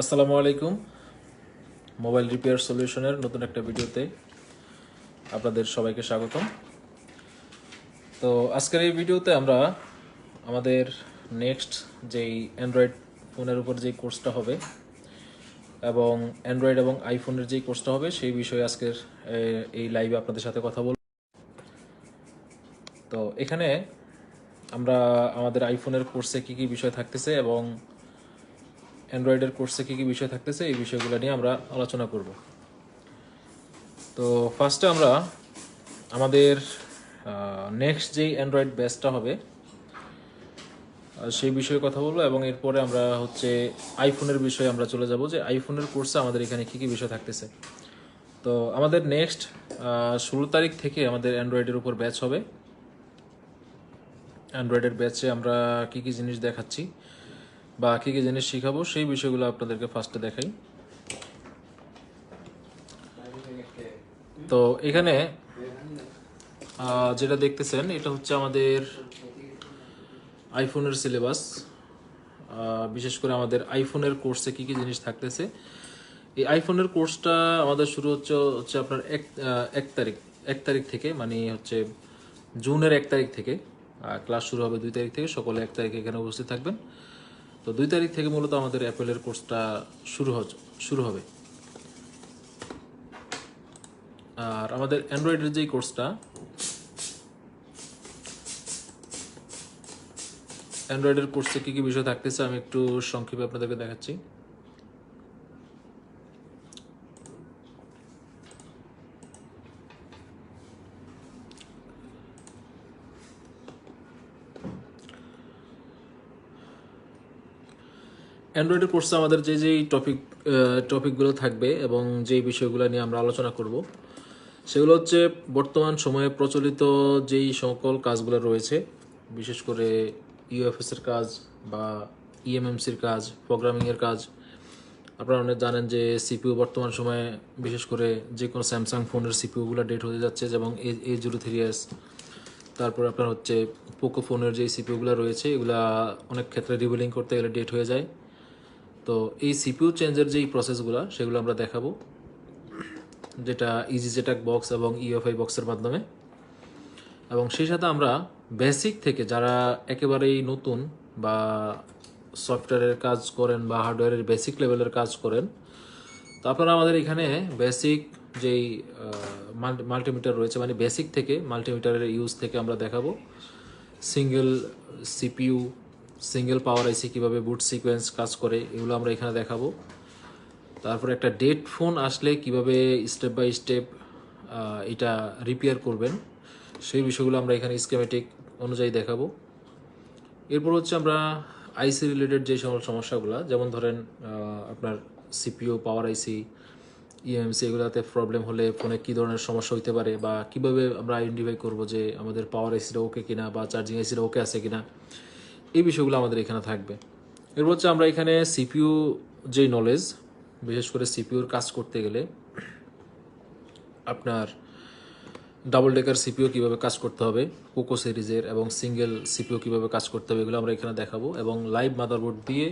আসসালামু আলাইকুম। Mobile repair সলিউশনের নতুন একটা ভিডিওতে আপনাদের সবাইকে স্বাগতম। তো আজকের এই ভিডিওতে আমরা আমাদের নেক্সট যেই অ্যান্ড্রয়েড ফোনের উপর যেই কোর্সটা হবে এবং অ্যান্ড্রয়েড এবং আইফোনের যেই কোর্সটা হবে সেই বিষয়ে আজকের এই লাইভে আপনাদের সাথে কথা বলব। তো এখানে আমরা আমাদের আইফোনের কোর্সে কি কি বিষয় থাকতেছে এবং অ্যান্ড্রয়েডের কোর্সে কী কী বিষয় থাকতেছে, এই বিষয়গুলো নিয়ে আমরা আলোচনা করব। তো ফার্স্টে আমরা আমাদের নেক্সট যেই অ্যান্ড্রয়েড ব্যাচটা হবে সেই বিষয়ে কথা বলব এবং এরপরে আমরা হচ্ছে আইফোনের বিষয়ে আমরা চলে যাব যে আইফোনের কোর্সে আমাদের এখানে কী কী বিষয় থাকতেছে। তো আমাদের নেক্সট ষোলো তারিখ থেকে আমাদের অ্যান্ড্রয়েডের উপর ব্যাচ হবে। অ্যান্ড্রয়েডের ব্যাচে আমরা কী কী জিনিস দেখাচ্ছি বা কী কী জিনিস শিখাবো, সেই বিষয়গুলো আপনাদেরকে ফার্স্টে দেখাই। তো এখানে যেটা দেখতেছেন, এটা হচ্ছে আমাদের আইফোনের সিলেবাস বিশেষ করে আমাদের আইফোনের কোর্সে কী কী জিনিস থাকতেছে। এই আইফোনের কোর্সটা আমাদের শুরু হচ্ছে হচ্ছে আপনার এক এক তারিখ এক তারিখ থেকে মানে হচ্ছে জুনের এক তারিখ থেকে ক্লাস শুরু হবে দুই তারিখ থেকে, সকলে এক তারিখে এখানে উপস্থিত থাকবেন। তো দুই তারিখ থেকে মূলত আমাদের অ্যাপেলের কোর্সটা শুরু শুরু হবে। আর আমাদের অ্যান্ড্রয়েডের যেই কোর্সটা, অ্যান্ড্রয়েডের কোর্সে কী কী বিষয় থাকতেছে আমি একটু সংক্ষেপে আপনাদেরকে দেখাচ্ছি। অ্যান্ড্রয়েডের কোর্সে আমাদের যে, যেই টপিক টপিকগুলো থাকবে এবং যেই বিষয়গুলো নিয়ে আমরা আলোচনা করব, সেগুলো হচ্ছে বর্তমান সময়ে প্রচলিত যেই সকল কাজগুলো রয়েছে, বিশেষ করে ইউএফএসের কাজ বা E ইএমএমসির কাজ প্রোগ্রামিংয়ের কাজ। আপনারা অনেক জানেন যে সিপিউ বর্তমান সময়ে বিশেষ করে যে কোনো স্যামসাং ফোনের সিপিইউগুলো ডেট হয়ে যাচ্ছে, যেমন A A zero three S তারপর আপনার হচ্ছে পোকো ফোনের যে সিপিইউগুলো রয়েছে, এগুলা অনেক ক্ষেত্রে রিবিলিং করতে গেলে ডেট হয়ে যায়। তো এই সিপিইউ চেঞ্জের যেই প্রসেসগুলো সেগুলো আমরা দেখাবো। যেটা ইজি জেটাক বক্স এবং ইউএফআই বক্সের মাধ্যমে। এবং সেই সাথে আমরা বেসিক থেকে যারা একেবারেই নতুন বা সফটওয়্যারের কাজ করেন বা হার্ডওয়্যারের বেসিক লেভেলের কাজ করেন, তো আপনারা আমাদের এখানে বেসিক যেই মাল্টিমিটার রয়েছে মানে বেসিক থেকে মাল্টিমিটারের ইউজ থেকে আমরা দেখাবো। Single CPU single power IC কীভাবে বুট সিকোয়েন্স কাজ করে, এগুলো আমরা এখানে দেখাবো। তারপর একটা ডেট ফোন আসলে কীভাবে স্টেপ বাই স্টেপ এটা রিপেয়ার করবেন, সেই বিষয়গুলো আমরা এখানে স্কেমেটিক অনুযায়ী দেখাবো। এরপর হচ্ছে আমরা আইসি রিলেটেড যে সকল সমস্যাগুলো, যেমন ধরেন আপনার সিপিও পাওয়ার আইসি ইএমসি এগুলোতে প্রবলেম হলে ফোনে কী ধরনের সমস্যা হইতে পারে বা কীভাবে আমরা আইডেন্টিফাই করব যে আমাদের পাওয়ার আইসিটা ওকে কিনা বা চার্জিং আইসিটা ওকে আছে কিনা। এই বিষয়গুলো আমাদের এখানে থাকবে। এরপর হচ্ছে আমরা এখানে সিপিইউ যেই নলেজ বিশেষ করে সিপিইউর কাজ করতে গেলে আপনার ডাবল ডেকার সিপিও কীভাবে কাজ করতে হবে পোকো সিরিজের এবং সিঙ্গেল সিপিও কীভাবে কাজ করতে হবে এগুলো আমরা এখানে দেখাবো এবং লাইভ মাদারবোর্ড দিয়ে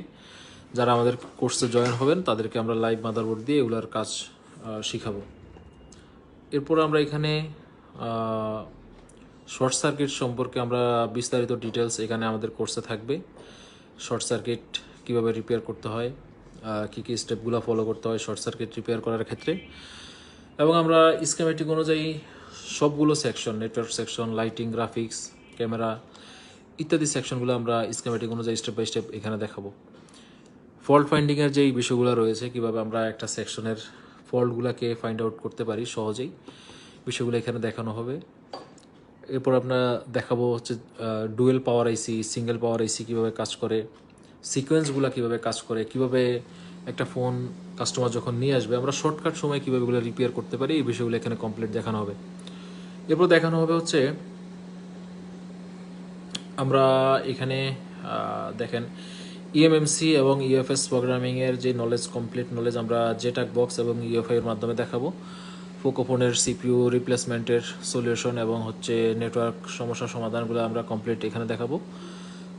যারা আমাদের কোর্সে জয়েন হবেন, তাদেরকে আমরা লাইভ মাদারবোর্ড দিয়ে এগুলোর কাজ শিখাবো। এরপর আমরা এখানে শর্ট সার্কিট সম্পর্কে আমরা বিস্তারিত ডিটেলস এখানে আমাদের কোর্সে থাকবে। শর্ট সার্কিট কীভাবে রিপেয়ার করতে হয় কী কী স্টেপগুলো ফলো করতে হয় শর্ট সার্কিট রিপেয়ার করার ক্ষেত্রে। এবং আমরা স্কেমেটিক অনুযায়ী সবগুলো section network section lighting graphics camera ইত্যাদি সেকশনগুলো আমরা স্কেমেটিক অনুযায়ী স্টেপ বাই স্টেপ এখানে দেখাবো। ফল্ট ফাইন্ডিংয়ের যেই বিষয়গুলো রয়েছে, কীভাবে আমরা একটা সেকশনের ফল্টগুলোকে ফাইন্ড আউট করতে পারি সহজেই, বিষয়গুলো এখানে দেখানো হবে। এরপর আমরা দেখাবো হচ্ছে ডুয়েল পাওয়ার আইসি সিঙ্গেল পাওয়ার আইসি কীভাবে কাজ করে সিকোয়েন্সগুলো কীভাবে কাজ করে, কীভাবে একটা ফোন কাস্টমার যখন নিয়ে আসবে, আমরা শর্টকাট সময় কীভাবে এগুলো রিপেয়ার করতে পারি, এই বিষয়গুলো এখানে কমপ্লিট দেখানো হবে। এরপর দেখানো হবে হচ্ছে, আমরা এখানে দেখেন ইএমএমসি এবং ইউএফএস প্রোগ্রামিংয়ের যে নলেজ কমপ্লিট নলেজ আমরা জেটাক বক্স এবং ইউএফআই এর মাধ্যমে দেখাবো। পোকোফোনের সিপিউ রিপ্লেসমেন্টের সলিউশন এবং হচ্ছে নেটওয়ার্ক সমস্যার সমাধানগুলো আমরা কমপ্লিট এখানে দেখাবো।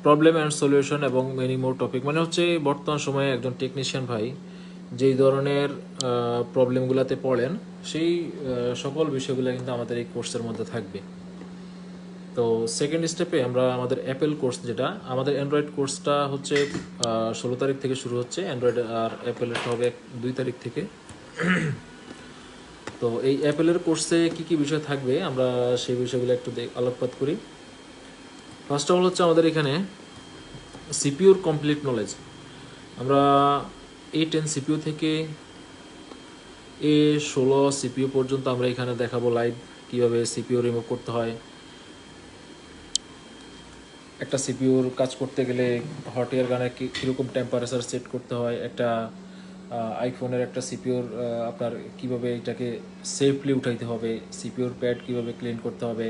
প্রবলেম অ্যান্ড সলিউশন এবং মেনি মোর টপিক মানে হচ্ছে বর্তমান সময়ে একজন টেকনিশিয়ান ভাই যেই ধরনের প্রবলেমগুলোতে পড়েন, সেই সকল বিষয়গুলো কিন্তু আমাদের এই কোর্সের মধ্যে থাকবে। তো সেকেন্ড স্টেপে আমরা আমাদের অ্যাপেল কোর্স যেটা, আমাদের অ্যান্ড্রয়েড কোর্সটা হচ্ছে ষোলো তারিখ থেকে শুরু হচ্ছে। অ্যান্ড্রয়েড আর অ্যাপেলেরটা হবে দুই তারিখ থেকে তো এই অ্যাপেলের কোর্সে কি কি বিষয় থাকবে, আমরা সেই বিষয়গুলো একটু আলোকপাত করি। ফার্স্ট অফ অল হচ্ছে আমাদের এখানে সিপিউর কমপ্লিট নলেজ আমরা এ টেন সিপিউ থেকে এ ষোলো সিপিউ পর্যন্ত আমরা এখানে দেখাবো লাইভ কীভাবে সিপিউ রিমুভ করতে হয়। একটা সিপিউর কাজ করতে গেলে হট এয়ার গানে কীরকম টেম্পারেচার সেট করতে হয়, একটা আইফোনের একটা সিপিওর আপনার কীভাবে এটাকে সেফলি উঠাইতে হবে সিপিওর প্যাড কীভাবে ক্লিন করতে হবে।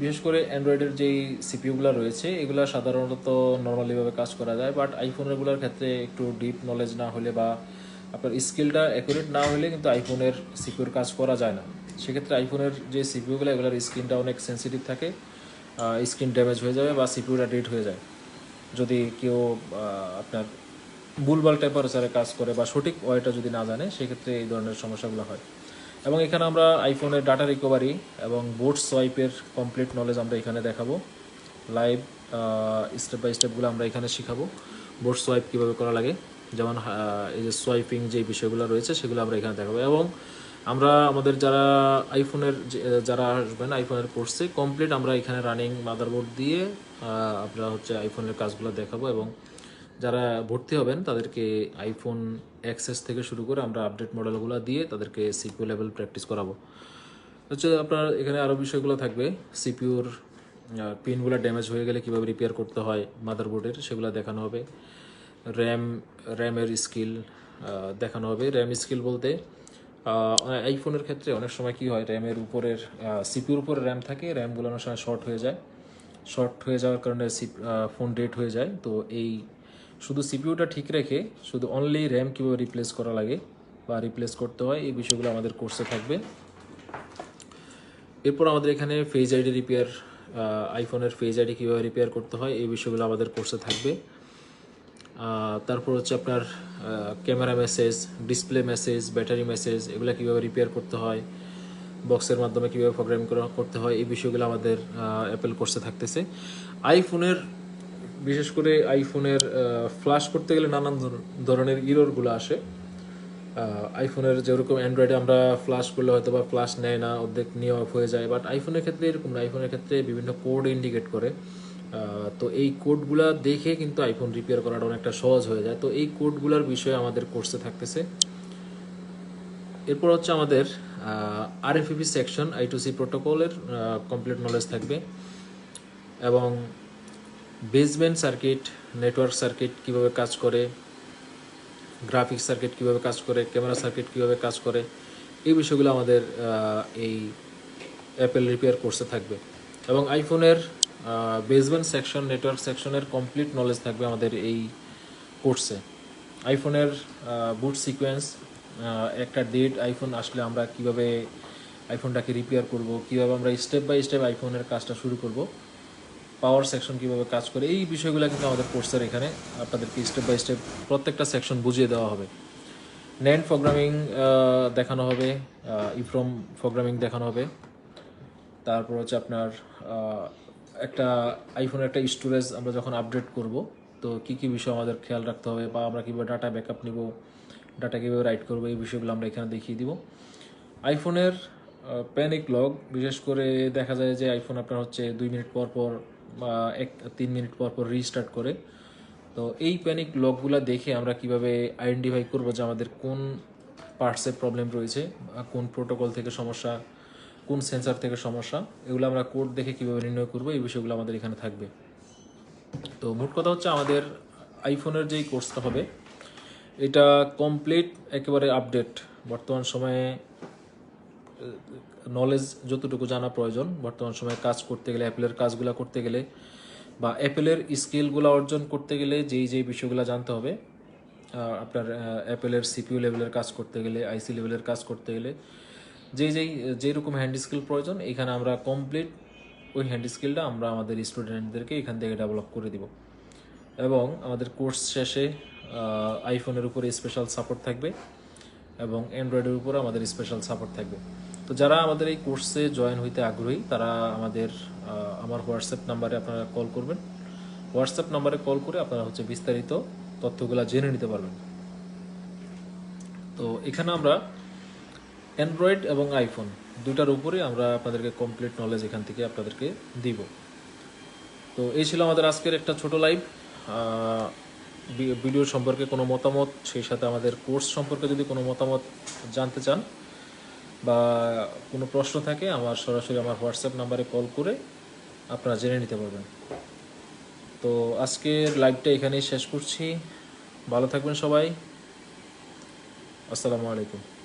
বিশেষ করে অ্যান্ড্রয়েডের যেই সিপিইউগুলো রয়েছে, এগুলো সাধারণত নর্মালিভাবে কাজ করা যায় বাট আইফোনেরগুলোর ক্ষেত্রে একটু ডিপ নলেজ না হলে বা আপনার স্কিলটা অ্যাকুরেট না হলে কিন্তু আইফোনের সিপিউর কাজ করা যায় না। সেক্ষেত্রে আইফোনের যে সিপিইউগুলো এগুলোর স্ক্রিনটা অনেক সেন্সিটিভ থাকে স্ক্রিন ড্যামেজ হয়ে যাবে বা সিপিউটা ডেড হয়ে যায়। যদি কেউ আপনার ভুলভাল টেম্পারেচারে কাজ করে বা সঠিক ওয়েটা যদি না জানে, সেক্ষেত্রে এই ধরনের সমস্যাগুলো হয়। এবং এখানে আমরা আইফোনের ডাটা রিকভারি এবং বোর্ড সোয়াইপের কমপ্লিট নলেজ আমরা এখানে দেখাবো। লাইভ স্টেপ বাই স্টেপগুলো আমরা এখানে শিখাবো। বোর্ড সোয়াইপ কীভাবে করা লাগে, যেমন এই যে সোয়াইপিং যে বিষয়গুলো রয়েছে, সেগুলো আমরা এখানে দেখাবো। এবং আমরা আমাদের যারা আইফোনের যারা আসবেন আইফোনের কোর্সে কমপ্লিট আমরা এখানে রানিং মাদারবোর্ড দিয়ে আমরা হচ্ছে আইফোনের কাজগুলো দেখাবো এবং যারা ভর্তি হবেন, তাদেরকে আইফোন অ্যাক্সেস থেকে শুরু করে আমরা আপডেট মডেলগুলো দিয়ে তাদেরকে সিপিউ লেভেল প্র্যাকটিস করাবো। হচ্ছে আপনার এখানে আরও বিষয়গুলো থাকবে। সিপিউর পিনগুলো ড্যামেজ হয়ে গেলে কীভাবে রিপেয়ার করতে হয় মাদারবোর্ডের সেগুলো দেখানো হবে। র্যাম র্যামের স্কিল দেখানো হবে। র্যাম স্কিল বলতে আইফোনের ক্ষেত্রে অনেক সময় কি হয় র্যামের উপরের সিপিউর উপরে র্যাম থাকে র্যামগুলো অনেক সময় শর্ট হয়ে যায়। শর্ট হয়ে যাওয়ার কারণে ফোন ডেট হয়ে যায়। তো এই শুধু সিপিইউটা ঠিক রেখে শুধু অনলি র্যাম কীভাবে রিপ্লেস করা লাগে বা রিপ্লেস করতে হয়, এই বিষয়গুলো আমাদের কোর্সে থাকবে। এরপর আমাদের এখানে ফেজ আইডি রিপেয়ার আইফোনের ফেজ আইডি কীভাবে রিপেয়ার করতে হয়, এই বিষয়গুলো আমাদের কোর্সে থাকবে। তারপর হচ্ছে আপনার camera message display message battery message এগুলো কীভাবে রিপেয়ার করতে হয় বক্সের মাধ্যমে কীভাবে প্রোগ্রাম করা, করতে হয়, এই বিষয়গুলো আমাদের অ্যাপেল কোর্সে থাকতেছে। আইফোনের বিশেষ করে আইফোনের ফ্লাশ করতে গেলে নানান ধরনের ইরোরগুলো আসে। আইফোনের যেরকম অ্যান্ড্রয়েডে আমরা ফ্লাশ করলে হয়তো বা ফ্লাশ নেয় না, অর্ধেক নিয়ে অফ হয়ে যায় বাট আইফোনের ক্ষেত্রে এরকম না। আইফোনের ক্ষেত্রে বিভিন্ন কোড ইন্ডিকেট করে। তো এই কোডগুলা দেখে কিন্তু আইফোন রিপেয়ার করাটা অনেকটা সহজ হয়ে যায়। তো এই কোডগুলোর বিষয়ে আমাদের কোর্সে থাকতেছে। এরপর হচ্ছে আমাদের RFEP section I two C প্রোটোকলের কমপ্লিট নলেজ থাকবে। এবং বেসমেন্ট সার্কিট নেটওয়ার্ক সার্কিট কীভাবে কাজ করে গ্রাফিক্স সার্কিট কীভাবে কাজ করে ক্যামেরা সার্কিট কীভাবে কাজ করে, এই বিষয়গুলো আমাদের এই অ্যাপেল রিপেয়ার কোর্সে থাকবে। এবং আইফোনের বেসমেন্ট সেকশন নেটওয়ার্ক সেকশনের কমপ্লিট নলেজ থাকবে আমাদের এই কোর্সে আইফোনের বুট সিকোয়েন্স একটা ডেট আইফোন আসলে আমরা কীভাবে আইফোনটাকে রিপেয়ার করব, কীভাবে আমরা স্টেপ বাই স্টেপ আইফোনের কাজটা শুরু করব পাওয়ার সেকশন কীভাবে কাজ করে, এই বিষয়গুলো কিন্তু আমাদের কোর্সের এখানে আপনাদেরকে স্টেপ বাই স্টেপ প্রত্যেকটা সেকশন বুঝিয়ে দেওয়া হবে। ন্যান্ড প্রোগ্রামিং দেখানো হবে ইফ্রম প্রোগ্রামিং দেখানো হবে। তারপর হচ্ছে আপনার একটা আইফোনের একটা স্টোরেজ আমরা যখন আপডেট করব, তো কি কি বিষয় আমাদের খেয়াল রাখতে হবে বা আমরা কীভাবে ডাটা ব্যাকআপ নিব ডাটা কীভাবে রাইট করব, এই বিষয়গুলো আমরা এখানে দেখিয়ে দিব। আইফোনের প্যানিক লগ বিশেষ করে দেখা যায় যে আইফোন আপনার হচ্ছে দুই মিনিট পর পর এক তিন মিনিট পর পর রিস্টার্ট করে। তো এই প্যানিক লগগুলো দেখে আমরা কীভাবে আইডেন্টিফাই করব যে আমাদের কোন পার্টসে প্রবলেম রয়েছে, বা কোন প্রোটোকল থেকে সমস্যা, কোন সেন্সার থেকে সমস্যা, এগুলো আমরা কোড দেখে কীভাবে নির্ণয় করব, এই বিষয়গুলো আমাদের এখানে থাকবে। তো মোট কথা হচ্ছে আমাদের আইফোনের যেই কোর্সটা হবে, এটা কমপ্লিট একেবারে আপডেট বর্তমান সময়ে নলেজ যতটুকু জানা প্রয়োজন, বর্তমান সময়ে কাজ করতে গেলে অ্যাপেলের কাজগুলো করতে গেলে, বা অ্যাপেলের স্কিলগুলো অর্জন করতে গেলে যেই যেই বিষয়গুলো জানতে হবে আপনার অ্যাপেলের সিপিইউ লেভেলের কাজ করতে গেলে আইসি লেভেলের কাজ করতে গেলে, যেই যেই যেই রকম হ্যান্ড স্কিল প্রয়োজন, এখানে আমরা কমপ্লিট ওই হ্যান্ড স্কিলটা আমরা আমাদের স্টুডেন্টদেরকে এখান থেকে ডেভেলপ করে দিব। এবং আমাদের কোর্স শেষে আইফোনের উপরে স্পেশাল সাপোর্ট থাকবে, এবং অ্যান্ড্রয়েডের উপরে আমাদের স্পেশাল সাপোর্ট থাকবে। তো যারা আমাদের এই কোর্সে জয়েন হইতে আগ্রহী, তারা আমাদের আমার হোয়াটসঅ্যাপ নাম্বারে আপনারা কল করবেন। হোয়াটসঅ্যাপ নাম্বারে কল করে আপনারা হচ্ছে বিস্তারিত তথ্যগুলো জেনে নিতে পারবেন। তো এখানে আমরা অ্যান্ড্রয়েড এবং আইফোন দুটার উপরে আমরা আপনাদেরকে কমপ্লিট নলেজ এখান থেকে আপনাদেরকে দিব। তো এই ছিল আমাদের আজকের একটা ছোট লাইভ ভিডিও সম্পর্কে কোনো মতামত, সেই সাথে আমাদের কোর্স সম্পর্কে যদি কোনো মতামত জানতে চান বা কোনো প্রশ্ন থাকে, আমার সরাসরি আমার হোয়াটসঅ্যাপ নাম্বারে কল করে আপনারা জেনে নিতে পারবেন। তো আজকের লাইভটা এখানেই শেষ করছি। ভালো থাকবেন সবাই। আসসালামু আলাইকুম।